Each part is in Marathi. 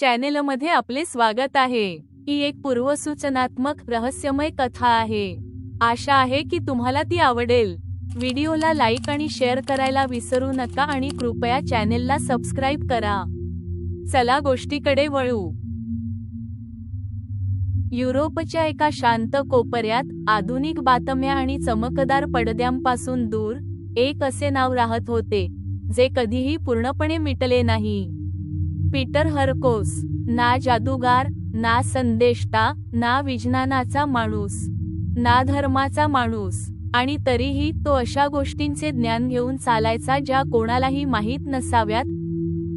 चॅनेलमध्ये आपले स्वागत आहे. ही एक पूर्वसूचनात्मक रहस्यमय कथा आहे. आशा आहे की तुम्हाला ती आवडेल. व्हिडिओला लाईक आणि शेअर करायला विसरू नका आणि कृपया चॅनेलला सबस्क्राईब करा. चला गोष्टीकडे वळू. युरोपच्या एका शांत कोपऱ्यात आधुनिक बातम्या आणि चमकदार पडद्यांपासून दूर एक असे नाव राहत होते जे कधीही पूर्णपणे मिटले नाही. पीटर हरकोस ना जादूगार ना संदेष्टा ना विज्ञानाचा माणूस ना धर्माचा माणूस आणि तरीही तो अशा गोष्टींचे ज्ञान घेऊन चालायचा ज्या कोणालाही माहीत नसाव्यात.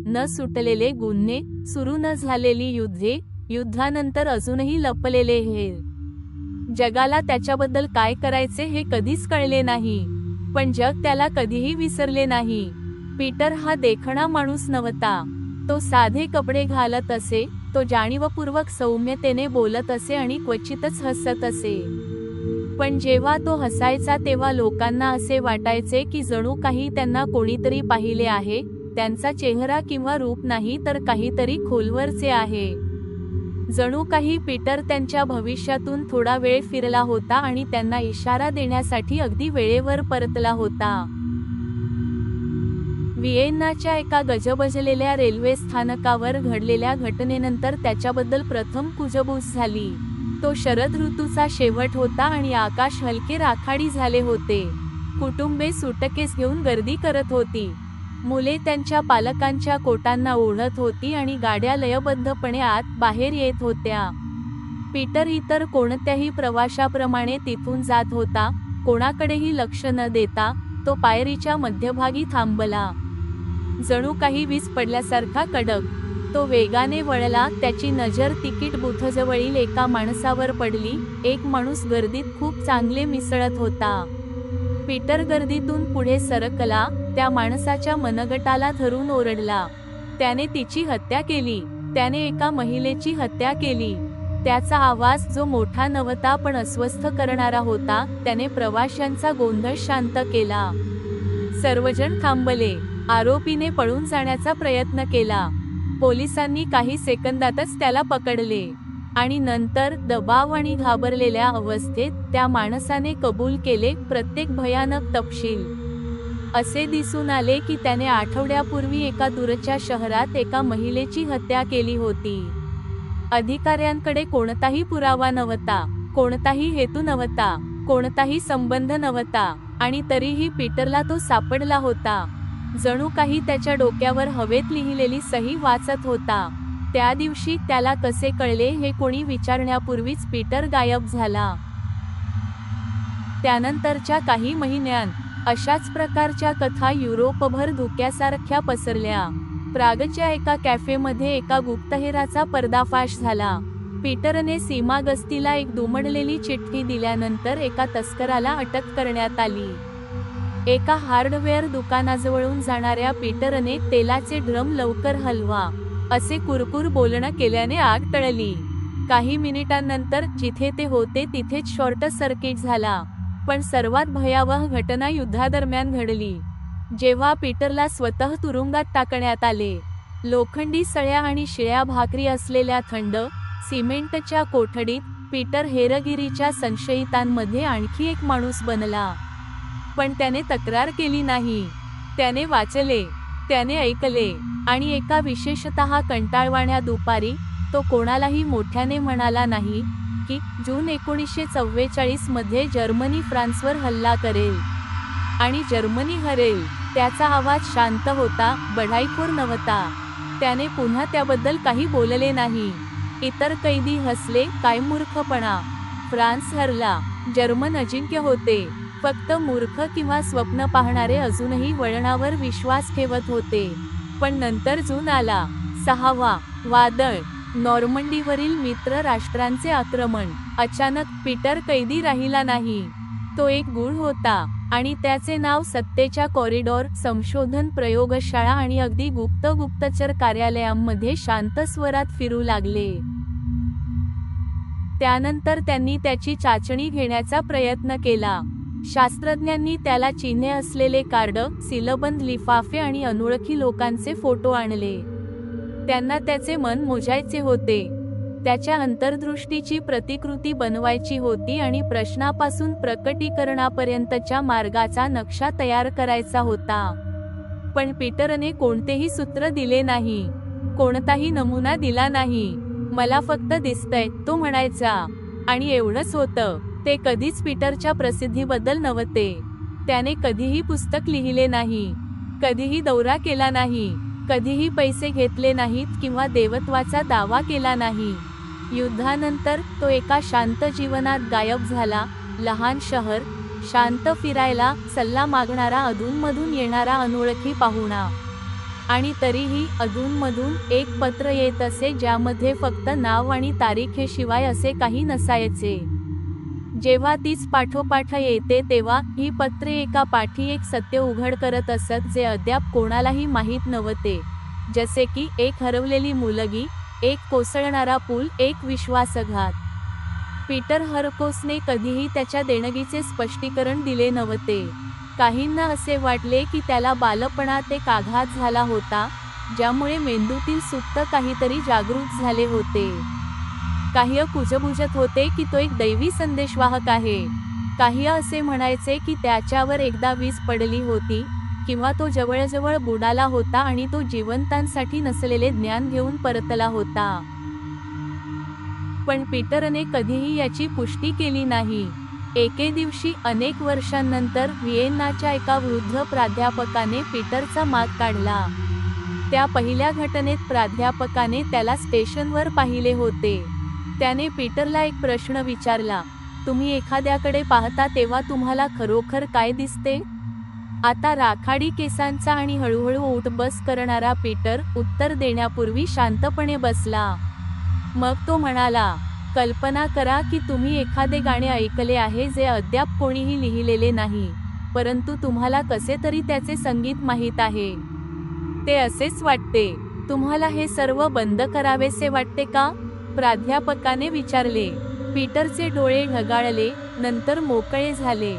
न सुटलेले गुन्हे सुरू न झालेली युद्धे युद्धानंतर अजूनही लपलेले हे. जगाला त्याच्याबद्दल काय करायचे हे कधीच कळले नाही पण जग त्याला कधीही विसरले नाही. पीटर हा देखणा माणूस नव्हता. तो साधे कपडे घालत असे तो जाणीवपूर्वक सौम्यतेने बोलत असे आणि क्वचितच हसत असे. पण जेव्हा तो हसायचा तेव्हा लोकांना असे वाटायचे की जणू काही त्यांना कोणीतरी पाहिले आहे त्यांचा चेहरा किंवा रूप नाही तर काहीतरी खोलवरचे आहे. जणू काही पीटर त्यांच्या भविष्यातून थोडा वेळ फिरला होता आणि त्यांना इशारा देण्यासाठी अगदी वेळेवर परतला होता. व्हिएन्नाच्या एका गजबजलेल्या रेल्वे स्थानकावर घडलेल्या घटनेनंतर त्याच्याबद्दल प्रथम कुजबूज झाली. तो शरद ऋतूचा शेवट होता आणि आकाश हलके राखाडी झाले होते. कुटुंबे सुटकेस घेऊन गर्दी करत होती. मुले त्यांच्या पालकांच्या कोटांना ओढत होती आणि गाड्या लयबद्धपणे आत बाहेर येत होत्या. पीटर इतर कोणत्याही प्रवाशाप्रमाणे तिथून जात होता. कोणाकडेही लक्ष न देता तो पायरीच्या मध्यभागी थांबला. जणू काही वीज पडल्यासारखा कडक. तो वेगाने वळला त्याची नजर तिकीट बुथजवळील एका माणसावर पडली. एक माणूस गर्दीत खूप चांगले मिसळत होता. पीटर गर्दीतून पुढे सरकला त्या माणसाच्या मनगटाला धरून ओरडला. त्याने तिची हत्या केली. त्याने एका महिलेची हत्या केली. त्याचा आवाज जो मोठा नव्हता पण अस्वस्थ करणारा होता त्याने प्रवाशांचा गोंधळ शांत केला. सर्वजण थांबले. आरोपीने पळून जाण्याचा प्रयत्न केला. पोलिसांनी काही सेकंदातच त्याला पकडले आणि नंतर दबाव आणि घाबरलेल्या अवस्थेत त्या माणसाने कबूल केले प्रत्येक भयानक तपशील. असे दिसून आले की त्याने आठवड्यापूर्वी एका दूरच्या शहरात एका महिलेची हत्या केली होती. अधिकाऱ्यांकडे कोणताही पुरावा नव्हता कोणताही हेतू नव्हता कोणताही संबंध नव्हता आणि तरीही पीटरला तो सापडला होता. जणू काही त्याच्या डोक्यावर हवेत लिहिलेली सही वाचत होता. त्या दिवशी त्याला कसे कळले हे कोणी विचारण्यापूर्वीच पीटर गायब झाला. त्यानंतरच्या काही महिन्यांत अशाच प्रकारच्या कथा युरोपभर धुक्यासारख्या पसरल्या. प्रागच्या एका कॅफेमध्ये एका गुप्तहेराचा पर्दाफाश झाला. पीटरने सीमा गस्तीला एक दुमडलेली चिठ्ठी दिल्यानंतर एका तस्कराला अटक करण्यात आली. एका हार्डवेअर दुकानाजवळून जाणाऱ्या पीटरने तेलाचे ड्रम लवकर हलवा असे कुरकुर बोलणं केल्याने आग टळली. काही मिनिटांनंतर जिथे ते होते तिथेच शॉर्ट सर्किट झाला पण सर्वात भयावह घटना युद्धादरम्यान घडली. जेव्हा पीटरला स्वतः तुरुंगात टाकण्यात आले लोखंडी सळ्या आणि शिळ्या भाकरी असलेल्या थंड सिमेंटच्या कोठडीत पीटर हेरगिरीच्या संशयितांमध्ये आणखी एक माणूस बनला. पण त्याने तक्रार केली नाही. त्याने वाचले त्याने ऐकले आणि एका विशेषतः कंटाळवाण्या दुपारी तो कोणालाही मोठ्याने म्हणाला नाही की जून एकोणीसशे चव्वेचाळीसमध्ये जर्मनी फ्रान्सवर हल्ला करेल. आणि जर्मनी हरेल त्याचा आवाज शांत होता बढाईखोर नव्हता. त्याने पुन्हा त्याबद्दल काही बोलले नाही. इतर कैदी हसले काय मूर्खपणा. फ्रान्स हरला. जर्मन अजिंक्य होते. फक्त मूर्ख किंवा स्वप्न पाहणारे अजूनही वळणावर विश्वास ठेवत होते. पण नंतर जून आला. सहावा वादळ. नॉर्मंडीवरील मित्र राष्ट्रांचे आक्रमण. अचानक पीटर कैदी राहिला नाही. तो एक गुळ होता आणि त्याचे नाव सत्तेच्या कॉरिडॉर संशोधन प्रयोगशाळा आणि अगदी गुप्त गुप्तचर कार्यालयांमध्ये शांत स्वरात फिरू लागले. त्यानंतर त्यांनी त्याची चाचणी घेण्याचा प्रयत्न केला. शास्त्रज्ञांनी त्याला चिन्हे असलेले कार्ड सिलबंद लिफाफे आणि अनोळखी लोकांचे फोटो आणले. त्यांना त्याचे मन मोजायचे होते. त्याच्या अंतर्दृष्टीची प्रतिकृती बनवायची होती आणि प्रश्नापासून प्रकटीकरणापर्यंतच्या मार्गाचा नक्षा तयार करायचा होता. पण पीटरने कोणतेही सूत्र दिले नाही. कोणताही नमुना दिला नाही. मला फक्त दिसतंय तो म्हणायचा. आणि एवढंच होतं. ते कधीच पीटरच्या प्रसिद्धीबद्दल नव्हते. त्याने कधीही पुस्तक लिहिले नाही. कधीही दौरा केला नाही. कधीही पैसे घेतले नाहीत किंवा देवत्वाचा दावा केला नाही. युद्धानंतर तो एका शांत जीवनात गायब झाला. लहान शहर शांत फिरायला सल्ला मागणारा अधूनमधून येणारा अनोळखी पाहुणा. आणि तरीही अधूनमधून एक पत्र येत असे ज्यामध्ये फक्त नाव आणि तारीखेशिवाय असे काही नसायचे. जेव्हा तीच पाठोपाठ येते तेव्हा ही पत्रे एका पाठी एक सत्य उघड करत असत जे अद्याप कोणालाही माहीत नव्हते. जसे की एक हरवलेली मुलगी एक कोसळणारा पूल एक विश्वासघात. पीटर हरकोसने कधीही त्याच्या देणगीचे स्पष्टीकरण दिले नव्हते. काहींना असे वाटले की त्याला बालपणात एक आघात झाला होता ज्यामुळे मेंदूतील सुप्त काहीतरी जागृत झाले होते. काही कुजबुजत होते की तो एक दैवी संदेशवाहक आहे. काही असे म्हणायचे की त्याच्यावर एकदा वीज पडली होती किंवा तो जवळजवळ बुडाला होता आणि तो जिवंतांसाठी नसलेले ज्ञान घेऊन परतला होता. पण पीटरने कधीही याची पुष्टी केली नाही. एके दिवशी अनेक वर्षांनंतर व्हिएन्नाच्या एका वृद्ध प्राध्यापकाने पीटरचा माग काढला. त्या पहिल्या घटनेत प्राध्यापकाने त्याला स्टेशनवर पाहिले होते. त्याने पीटरला एक प्रश्न विचारला तुम्ही एखाद्याकडे पाहता तेव्हा तुम्हाला खरोखर काय दिसते? आता राखाडी केसांचा आणि हळूहळू उठबस करणारा पीटर उत्तर देण्यापूर्वी शांतपणे बसला. मग तो म्हणाला कल्पना करा की तुम्ही एखादे गाणे ऐकले आहे जे अद्याप कोणीही लिहिलेले नाही परंतु तुम्हाला कसे तरी त्याचे संगीत माहीत आहे. ते असेच वाटते. तुम्हाला हे सर्व बंद करावेसे वाटते का? प्राध्यापकाने विचारले. पीटरचे डोळे ढगाळले नंतर मोकळे झाले.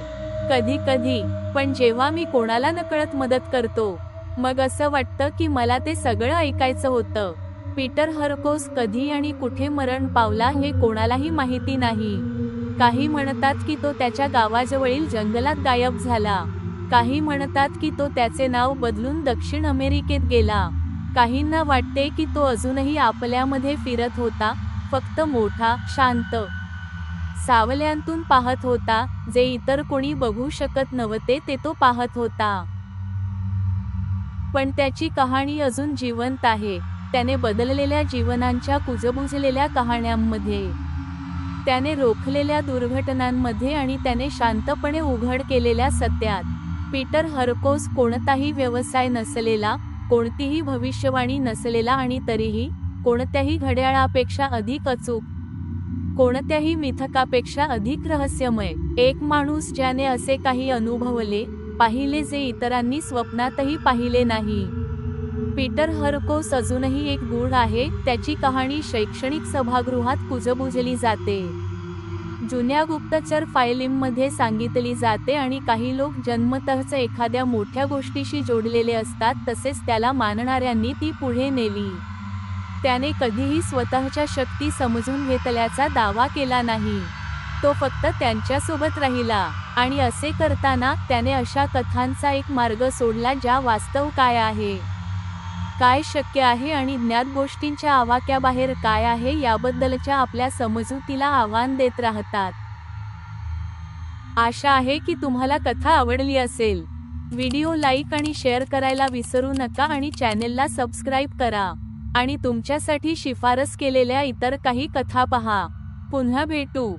कधी कधी पण जेव्हा मी कोणाला नकळत मदत करतो मग असं वाटतं की मला ते सगळं ऐकायचं होतं. पीटर हरकोस कधी आणि कुठे मरण पावला हे कोणालाही माहिती नाही. काही म्हणतात की तो त्याच्या गावाजवळील जंगलात गायब झाला. काही म्हणतात की तो त्याचे नाव बदलून दक्षिण अमेरिकेत गेला. काहींना वाटते की तो अजूनही आपल्यामध्ये फिरत होता फक्त मोठा शांत. सावल्यांतून पाहत होता जे इतर कोणी बघू शकत नव्हते ते तो पाहत होता. पण त्याची कहाणी अजून जिवंत आहे. त्याने बदललेल्या जीवनांच्या कुजबुजलेल्या कहाण्यांमध्ये. त्याने रोखलेल्या दुर्घटनांमध्ये आणि त्याने शांतपणे उघड केलेल्या सत्यात. पीटर हरकोस कोणताही व्यवसाय नसलेला कोणतीही भविष्यवाणी नसलेला आणि तरीही कोणत्याही घड्याळापेक्षा अधिक अचूक कोणत्याही मिथकापेक्षा अधिक रहस्यमय. एक माणूस ज्याने असे काही अनुभवले पाहिले जे इतरांनी स्वप्नातही पाहिले नाही. पीटर हरकोस अजूनही एक गुण आहे त्याची कहाणी शैक्षणिक सभागृहात कुजबुजली जाते. जुन्या गुप्तचर फायलींमध्ये सांगितली जाते आणि काही लोक जन्मतःच एखाद्या मोठ्या गोष्टीशी जोडलेले असतात तसेच त्याला मानणाऱ्यांनी ती पुढे नेली. त्याने कधीही स्वतःच्या शक्ती समजून घेतल्याचा दावा केला नाही. तो फक्त त्यांच्यासोबत राहिला आणि असे करताना त्याने अशा कथांचा एक मार्ग सोडला ज्या वास्तव काय आहे? काय शक्य आहे आणि ज्ञात गोष्टींच्या आवाक्याबाहेर काय आहे याबद्दलच्या आपल्या समजुतीला आव्हान देत राहतात. आशा आहे की तुम्हाला कथा आवडली असेल. व्हिडिओ लाईक आणि शेअर करायला विसरू नका आणि चॅनेलला सबस्क्राईब करा. आणि तुमच्यासाठी शिफारस केलेल्या इतर काही कथा पहा. पुन्हा भेटू.